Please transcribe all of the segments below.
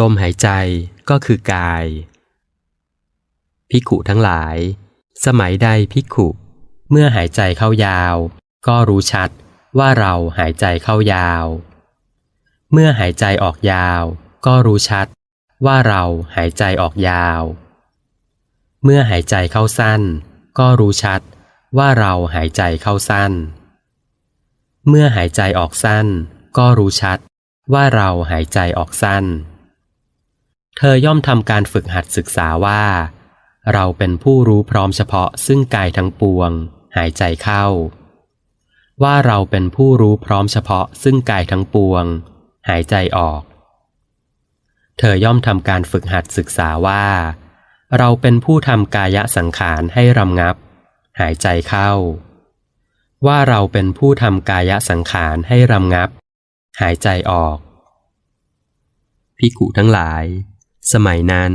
ลมหายใจก็คือกายภิกุทั้งหลาย สมัยใดภิกุเมื่อหายใจเข้ายาว ก็รู้ชัดว่าเราหายใจเข้ายาว เมื่อหายใจออกยาว ก็รู้ชัดว่าเราหายใจออกยาว เมื่อหายใจเข้าสั้น ก็รู้ชัดว่าเราหายใจเข้าสั้น เมื่อหายใจออกสั้น ก็รู้ชัดว่าเราหายใจออกสั้น เธอย่อมทำการฝึกหัดศึกษาว่า เราเป็นผู้รู้พร้อมเฉพาะซึ่งกายทั้งปวง หายใจเข้า ว่าเราเป็นผู้รู้พร้อมเฉพาะซึ่งกายทั้งปวง หายใจออก เธอย่อมทำการฝึกหัดศึกษาว่า เราเป็นผู้ทำกายสังขารให้รำงับ หายใจเข้า ว่าเราเป็นผู้ทำกายสังขารให้รำงับ หายใจออกพิกุทั้งหลาย สมัยนั้น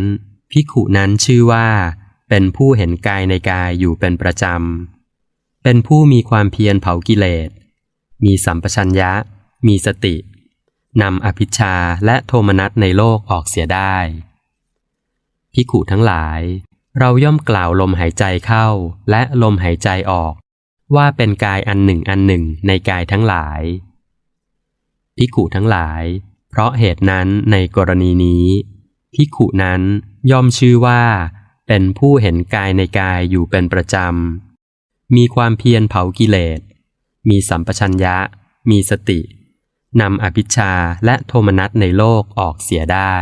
พิกุนั้นชื่อว่า เป็นผู้เห็นกายในกายอยู่เป็นประจำ เป็นผู้มีความเพียรเผากิเลส มีสัมปชัญญะ มีสตินำอภิชาและโทมนัสในโลกออกเสียได้พิกุทั้งหลาย เราย่อมกล่าวลมหายใจเข้าและลมหายใจออก ว่าเป็นกายอันหนึ่งอันหนึ่งในกายทั้งหลายพิกุทั้งหลาย เพราะเหตุนั้นในกรณีนี้ ภิกุนั้นย่อมชื่อว่า เป็นผู้เห็นกายในกายอยู่เป็นประจำ มีความเพียรเผากิเลส มีสัมปชัญญะ มีสตินำอภิชาและโทมนัสในโลกออกเสียได้